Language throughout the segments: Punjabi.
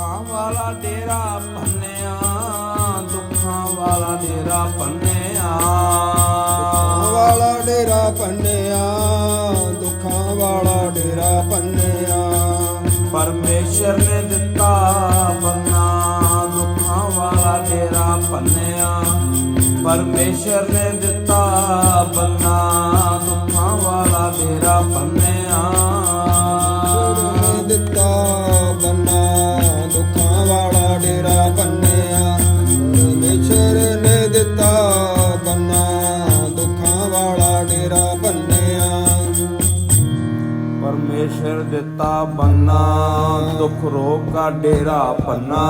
ਦੁੱਖਾਂ ਵਾਲਾ ਡੇਰਾ ਭੰਨਿਆ ਦੁੱਖਾਂ ਵਾਲਾ ਡੇਰਾ ਭੰਨਿਆ ਵਾਲਾ ਡੇਰਾ ਪੰਨਿਆ ਦੁੱਖਾਂ ਵਾਲਾ ਡੇਰਾ ਪੰਨਿਆ। ਪਰਮੇਸ਼ਰ ਨੇ ਦਿੱਤਾ ਬੰਨਾ ਦੁੱਖਾਂ ਵਾਲਾ ਡੇਰਾ ਭੰਨਿਆ ਪਰਮੇਸ਼ਰ ਨੇ ਦਿੱਤਾ ਬੰਨਾ ਦੁੱਖਾਂ ਵਾਲਾ ਡੇਰਾ ਭੰਨਿਆ ਦਿੱਤਾ ਬੰਨਾ ਦੁੱਖਾਂ ਡੇਰਾ ਪੰਨਿਆ ਪਰਮੇਸ਼ਰ ਨੇ ਦਿੱਤਾ ਬੰਨਾ ਦੁੱਖਾਂ ਵਾਲਾ ਡੇਰਾ ਪੰਨਿਆ ਪਰਮੇਸ਼ਰ ਦਿੱਤਾ ਬੰਨਾ, ਦੁੱਖ ਰੋਗ ਕਾ ਡੇਰਾ ਭੰਨਾ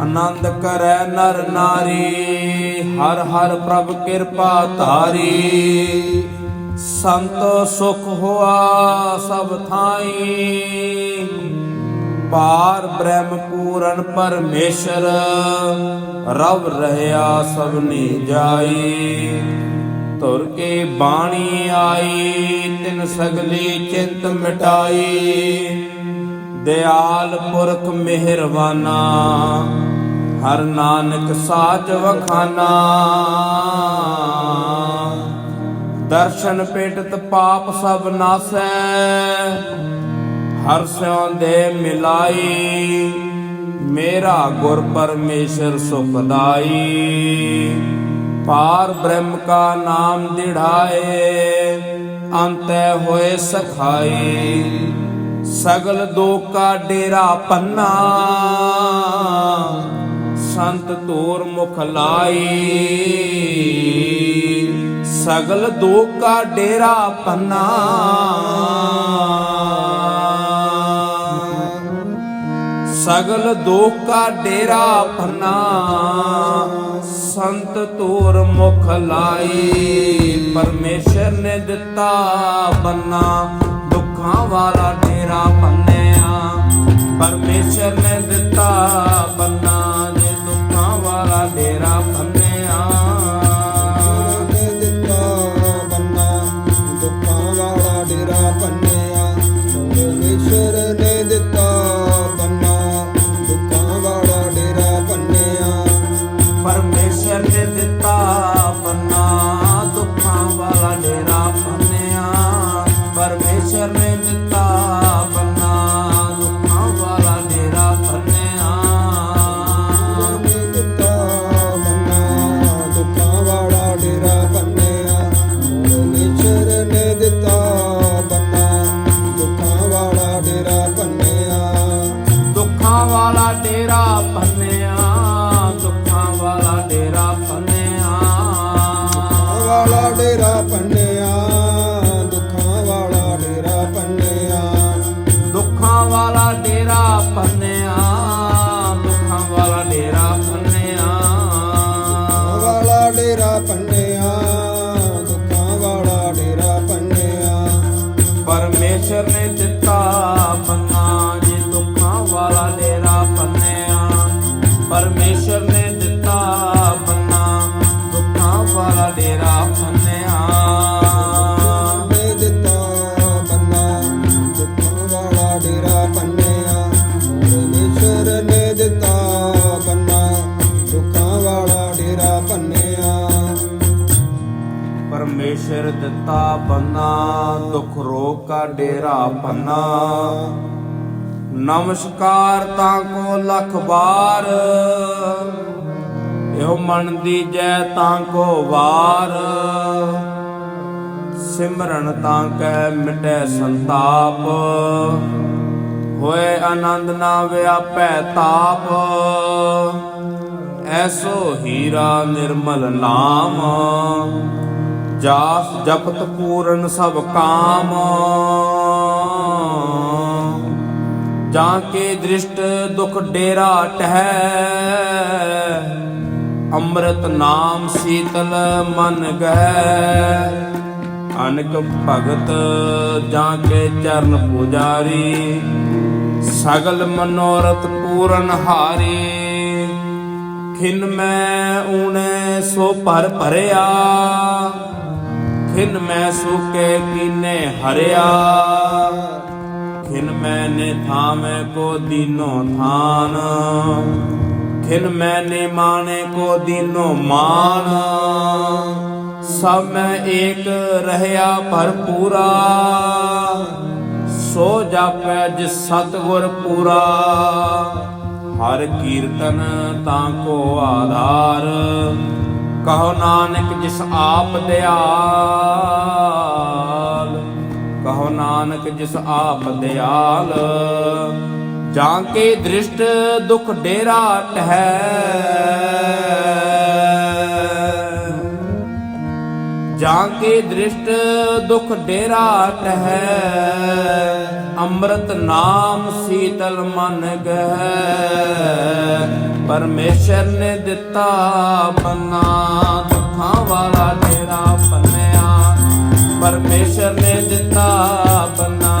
ਆਨੰਦ ਕਰੈ ਨਰ ਨਾਰੀ, ਹਰ ਹਰ ਪ੍ਰਭ ਕਿਰਪਾ ਧਾਰੀ। ਸੰਤ ਸੁਖ ਹੋਆ ਸਭ ਥਾਈ। ਪਾਰ ਬ੍ਰਹਮ ਪੂਰਨ ਪਰਮੇਸ਼ਰ, ਰਵ ਰਹਿਆ ਸਭਨੀ ਜਾਈ। ਤੁਰ ਕੇ ਬਾਣੀ ਆਈ, ਤਿਨ ਸਗਲੀ ਚਿੰਤ ਮਿਟਾਈ। ਦਿਆਲ ਪੁਰਖ ਮਿਹਰਵਾਨਾ, ਹਰ ਨਾਨਕ ਸਾਚ ਵਖਾਨਾ। ਦਰਸ਼ਨ ਪੇਟਤ ਪਾਪ ਸਭ ਨਾਸੈ ਹਰ ਦੇ ਮਿਲਾਈ, ਮੇਰਾ ਗੁਰ ਪਰਮੇਸ਼ਰ ਸੁਖਦਾਈ ਪਾਰ ਬ੍ਰਹਮ ਕਾ ਨਾਮ ਦਿੜਾਏ, ਅੰਤੈ ਹੋਏ ਸਖਾਈ। ਸਗਲ ਦੋਕਾ ਡੇਰਾ ਪੰਨਾ, ਸੰਤ ਤੋਰ ਮੁਖ ਲਾਈ। ਸਗਲ ਦੋਕਾ ਡੇਰਾ ਪੰਨਾ ਸਗਲ ਦੁੱਖ ਡੇਰਾ ਪੰਨਾ ਸੰਤ ਤੋਰ ਮੁਖ ਲਾਈ, ਪਰਮੇਸ਼ਰ ਨੇ ਦਿੱਤਾ ਬੰਨਾ। ਦੁੱਖਾਂ ਵਾਲਾ ਡੇਰਾ ਭੰਨਿਆ, ਪਰਮੇਸ਼ਰ ਨੇ ਦਿੱਤਾ ਬੰਨਾ। ਜੇ ਦੁੱਖਾਂ ਵਾਲਾ ਡੇਰਾ ਪਰਮੇਸ਼ਰ ਨੇ ਦਿੱਤਾ ਬੰਨਾ ਦੁੱਖਾਂ ਵਾਲਾ ਡੇਰਾ ਪੰਨਿਆ। ਪਰਮੇਸ਼ਰ ਨੇ ਦਿੱਤਾ ਬੰਨਾ ਦੁੱਖਾਂ ਵਾਲਾ ਡੇਰਾ ਪੰਨਿਆ। ਨੇ ਦਿੱਤਾ ਬੰਨਾ ਦੁੱਖਾਂ ਵਾਲਾ ਡੇਰਾ ਪੰਨਿਆ। ਪਰਮੇਸ਼ਰ ਨੇ ਦਿੱਤਾ ਬੰਨਾ ਦੁੱਖਾਂ ਵਾਲਾ ਡੇਰਾ ਪੰਨਿਆ। ਦੁੱਖਾਂ ਵਾਲਾ ਡੇਰਾ ਪੰਨਿਆ। ਪਰਮੇਸ਼ਰ ਨੇ ਦਿੱਤਾ ਬੰਨਾ ਪਰਮੇਸ਼ਰ ਦਿੱਤਾ ਬੰਨਾ ਦੁੱਖ ਰੋਗ ਕਾ ਡੇਰਾ ਪੰਨਾ। ਨਮਸਕਾਰ ਤਾਂ ਕੋ ਲਖ ਬਾਰ ਇਹੋ ਮਨ ਦੀ ਜੈ ਤਾਂ ਕੋ ਵਾਰ। ਸਿਮਰਨ ਤਾਂ ਕੈ ਮਿਟੈ ਸੰਤਾਪ, ਹੋਏ ਆਨੰਦ ਨਾ ਵਿਆਪੈ ਤਾਪ। ਐਸੋ ਹੀਰਾ ਨਿਰਮਲ ਨਾਮ ਜਾਸ ਜਪਤ ਪੂਰਨ ਸਭ ਕਾਮ। ਜਾਂ ਕੇ ਦ੍ਰਿਸ਼ਟ ਦੁਖ ਡੇਰਾ ਟਹਿ, ਅੰਮ੍ਰਿਤ ਨਾਮ ਸੀਤਲ ਮਨ ਗਹਿ। ਅਨਕ ਭਗਤ ਜਾਂ ਕੇ ਚਰਨ ਪੁਜਾਰੀ, ਸਗਲ ਮਨੋਰਥ ਪੂਰਨ ਹਾਰੀ। ਖਿਨ ਮੈਂ ਊਣੇ ਸੋ ਭਰ ਭਰਿਆ ਖਿਨ ਮੈਂ ਸੁਕੇ ਕੀਨੇ ਹਰਿਆ। ਖਿਨ ਮੈਂ ਨੇ ਥਾਮੇ ਕੋ ਦੀਨੋ ਥਾਨ। ਖਿਨ ਮੈਨੇ ਮਾਨੇ ਕੋ ਦੀਨੋ ਮਾਨ। ਸਭ ਮੈਂ ਏਕ ਰਹਿਆ ਭਰਪੂਰਾ ਸੋ ਜਾਪੈ ਜਿਸ ਸਤਿਗੁਰ ਪੂਰਾ। ਹਰ ਕੀਰਤਨ ਤਾਂ ਕੋ ਆਧਾਰ। ਕਹੋ ਨਾਨਕ ਜਿਸ ਆਪ ਦਿਆਲ। ਕਹੋ ਨਾਨਕ ਜਿਸ ਆਪ ਦਿਆਲ। ਜਾਂ ਕੇ ਦ੍ਰਿਸ਼ਟ ਦੁਖ ਡੇਰਾ ਟਹੈ। ਜਾਂ ਕੇ ਦ੍ਰਿਸ਼ਟ ਦੁਖ ਡੇਰਾ ਟਹੈ, ਅੰਮ੍ਰਿਤ ਨਾਮ ਸੀਤਲ ਮਨ ਗਹਿ। ਪਰਮੇਸ਼ਰ ਨੇ ਦਿੱਤਾ ਬੰਨਾ ਦੁੱਖਾਂ ਵਾਲਾ ਡੇਰਾ ਪੰਨਿਆ। ਪਰਮੇਸ਼ਰ ਨੇ ਦਿੱਤਾ ਬੰਨਾ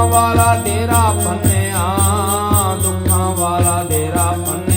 ਦੁੱਖਾਂ ਵਾਲਾ ਡੇਰਾ ਪੰਨਿਆ ਦੁੱਖਾਂ ਵਾਲਾ ਡੇਰਾ ਪੰਨਿਆ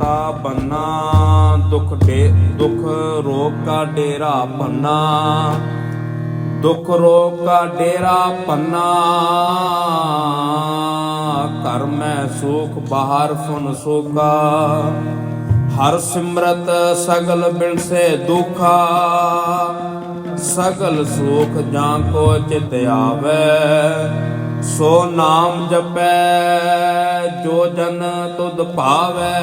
ਪਰਮੇਸ਼ਰ ਬੰਨਾ, ਦੁੱਖ ਦੇ, ਦੁੱਖ ਰੋਗ ਕਾ ਡੇਰਾ ਪੰਨਾ ਦੁੱਖ ਰੋਗ ਕਾ ਡੇਰਾ ਪੰਨਾ ਘਰ ਮੈਂ ਸੁਖ, ਬਾਹਰ ਫੁਨ ਸੋਗਾ ਹਰ ਸਿਮਰਤ ਸਗਲ ਬਿਨਸੇ ਦੁਖਾ। ਸਗਲ ਸੁਖ ਜਾਂ ਕੋ ਚਿਤ ਆਵੇ। ਸੋ ਨਾਮ ਜਪੈ, ਜੋ ਜਨ ਤੁਧ ਭਾਵੈ।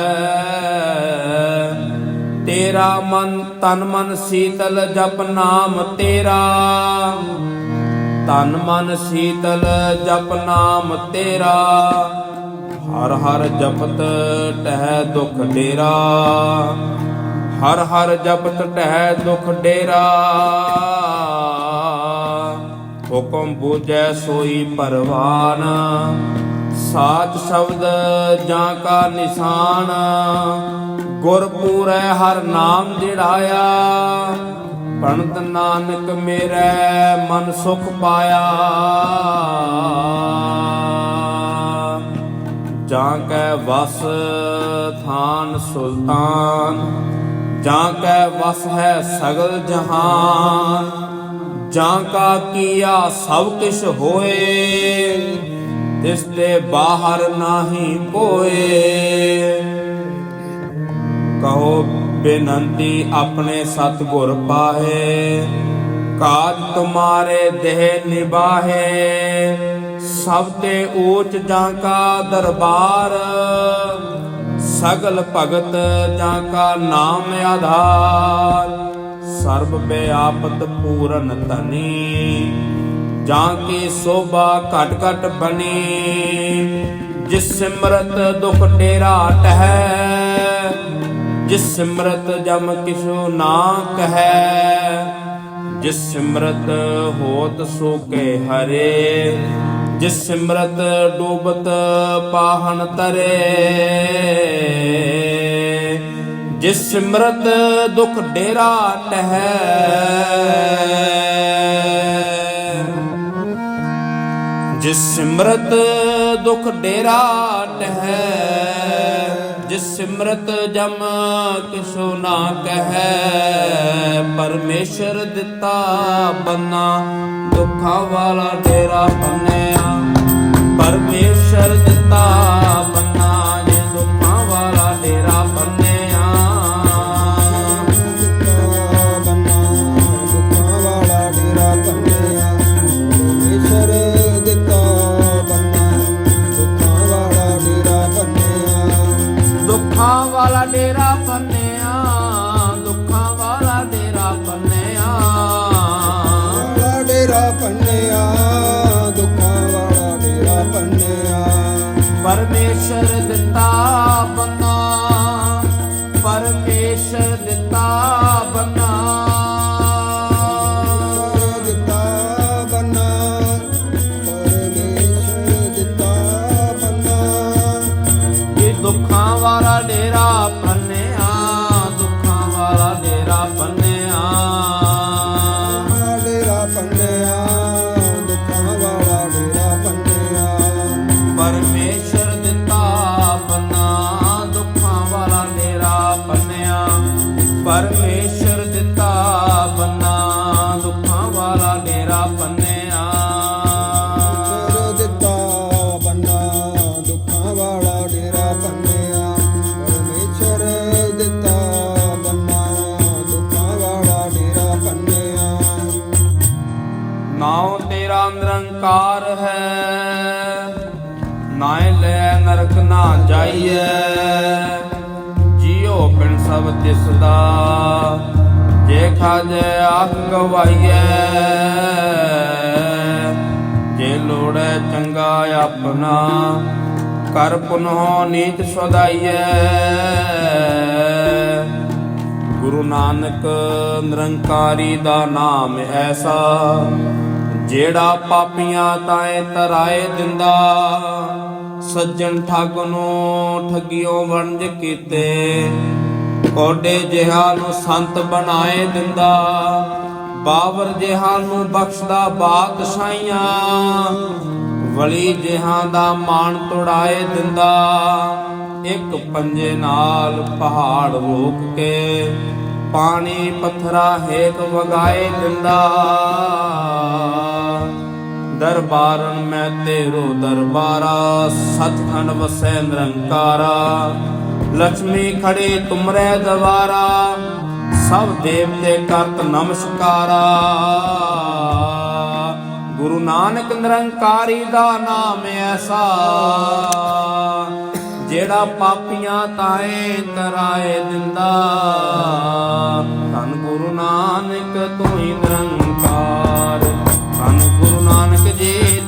ਤੇਰਾ ਮਨ ਤਨ ਮਨ ਸੀਤਲ ਜਪ ਨਾਮ ਤੇਰਾ। ਤਨ ਮਨ ਸੀਤਲ ਜਪ ਨਾਮ ਤੇਰਾ। ਹਰ ਹਰ ਜਪਤ ਟਹਿ ਦੁਖ ਡੇਰਾ। ਹਰ ਹਰ ਜਪਤ ਟਹਿ ਦੁਖ ਡੇਰਾ। ਹੁਕਮ ਬੂਝੈ ਸੋਈ ਪਰਵਾਨ। ਸਾਚ ਸ਼ਬਦ ਜਾਂ ਕਾ ਨਿਸ਼ਾਨ। ਗੁਰ ਪੂਰੈ ਹਰ ਨਾਮ ਜਿੜਾਇਆ ਪੰਤ ਨਾਨਕ ਮੇਰੇ ਮਨ ਸੁਖ ਪਾਇਆ। ਜਾਂ ਕੈ ਵਸ ਥਾਨ ਸੁਲਤਾਨ, ਜਾਂ ਕੈ ਵਸ ਹੈ ਸਗਲ ਜਹਾਨ। ਜਾਂ ਕਾ ਕੀਆ ਸਭ ਕਿਛ ਹੋਏ, ਤਿਸ ਤੇ ਬਾਹਰ ਨਾਹੀ ਕੋਏ। ਕਹੋ, ਬੇਨੰਤੀ ਆਪਣੇ ਸਤਿਗੁਰ ਪਾਹੇ ਕਾਜ ਤੁਮਾਰੇ ਦੇਹ ਨਿਬਾਹੇ ਸਭ ਤੇ ਊਚ ਜਾਂ ਕਾ ਦਰਬਾਰ, ਸਗਲ ਭਗਤ ਜਾਂ ਕਾ ਨਾਮ ਆਧਾਰ। ਸਰਬ ਬੇ ਆਪਤ ਪੂਰਨ ਤਨੀ ਜਾਂ ਕੀ ਸੋਭਾ ਘਟ ਘਟ ਬਣੀ। ਜਿਸ ਸਿਮਰਤ ਦੁਖ ਡੇਰਾ ਟਹੈ, ਜਿਸ ਸਿਮਰਤ ਜਮ ਕਿਛੂ ਨਾ ਕਹੈ, ਜਿਸ ਸਿਮਰਤ ਹੋਤ ਸੋਕੇ ਹਰੇ, ਜਿਸ ਸਿਮਰਤ ਡੂਬਤ ਪਾਹਨ ਤਰੇ। ਜਿਸ ਸਿਮਰਤ ਦੁਖ ਡੇਰਾ ਟਹੈ। ਜਿਸ ਸਿਮਰਤ ਦੁਖ ਡੇਰਾ ਟਹਿ। ਜਿਸ ਸਿਮਰਤ ਜਮ ਕਿਸੋ ਨਾ ਕਹੈ। ਪਰਮੇਸ਼ਰ ਦਿੱਤਾ ਬੰਨਾ, ਦੁੱਖਾਂ ਵਾਲਾ ਡੇਰਾ ਬੰਨਿਆ। ਪਰਮੇਸ਼ਰ ਦਿੱਤਾ ਬੰਨਾ, ਜੇ ਦੁੱਖਾਂ ਵਾਲਾ ਡੇਰਾ ਬੰਨਿਆ। ਪਰਮੇਸ਼ਰ ਦਿੱਤਾ ਬੰਨਾ ਪਰਮੇਸ਼ਰ ਦਿੱਤਾ ਬੰਨਾ। ਦਿੱਤਾ ਬੰਨਾ ਪਰਮੇਸ਼ਰ ਦਿੱਤਾ ਬੰਨਾ। ਇਹ ਦੁੱਖਾਂ ਵਾਲਾ ਡੇਰਾ ਬੰਨਿਆ ਦੁੱਖਾਂ ਵਾਲਾ ਡੇਰਾ ਬੰਨਿਆ। ਡੇਰਾ ਪੰਨਿਆ ਦੁੱਖਾਂ ਵਾਲਾ ਨਿਰੰਕਾਰ ਹੈ। ਨਾਇ ਲੈ ਨਰਕ, ਨਾ ਜਾਈਐ। ਜੀਉ ਪਿਣ ਸਭ ਤਿਸ ਦਾ ਜੇ ਖਾਜੈ ਆਖ ਗਵਾਈਐ। ਜੇ ਲੋੜੈ ਚੰਗਾ ਆਪਣਾ, ਕਰ ਪੁਨਹੁ ਨੀਤ ਸਦਾਈਐ। ਗੁਰੂ ਨਾਨਕ ਨਿਰੰਕਾਰੀ ਦਾ ਨਾਮ ਐਸਾ। ਜਿਹੜਾ ਪਾਪੀਆਂ ਤਾਏ ਤਰਾਏ ਦਿੰਦਾ, ਸੱਜਣ ਠੱਗ ਨੂੰ ਠੱਗਿਓ ਵਣਜ ਕੀਤੇ। ਕੋਡੇ ਜਿਹਾ ਨੂੰ ਸੰਤ ਬਣਾਏ ਦਿੰਦਾ ਬਾਬਰ ਜਿਹਾ ਨੂੰ ਬਖਸ਼ਦਾ ਬਾਦਸ਼ਾਹੀਆਂ। ਵਲੀ ਜਿਹਾਂ ਦਾ ਮਾਣ ਤੋੜਾਏ ਦਿੰਦਾ, ਇੱਕ ਪੰਜੇ ਨਾਲ ਪਹਾੜ ਰੋਕ ਕੇ ਪਾਣੀ ਪੱਥਰਾ ਹੇਕ ਵਗਾਏ ਦਿੰਦਾ। ਦਰਬਾਰਨ ਮੈਂ ਤੇਰੋ ਦਰਬਾਰਾ, ਸਤਖੰਡ ਵਸੈ ਨਿਰੰਕਾਰਾ ਲక్ష్ਮੀ ਖੜੇ ਤੁਮਰੇ ਦਵਾਰਾ, ਸਭ ਦੇਵਤੇ ਕਰਤ ਨਮਸਕਾਰਾ। ਗੁਰੂ ਨਾਨਕ ਨਿਰੰਕਾਰੀ ਦਾ ਨਾਮ ਐਸਾ, ਜਿਹੜਾ ਪਾਪੀਆਂ ਤਾਏ ਤਰਾਏ ਦਿੰਦਾ। ਧੰਨ ਗੁਰੂ ਨਾਨਕ ਤੂੰ ਹੀ ਨਿਰੰਕਾਰ। ਸਾਨੂੰ ਗੁਰੂ ਨਾਨਕ ਜੀ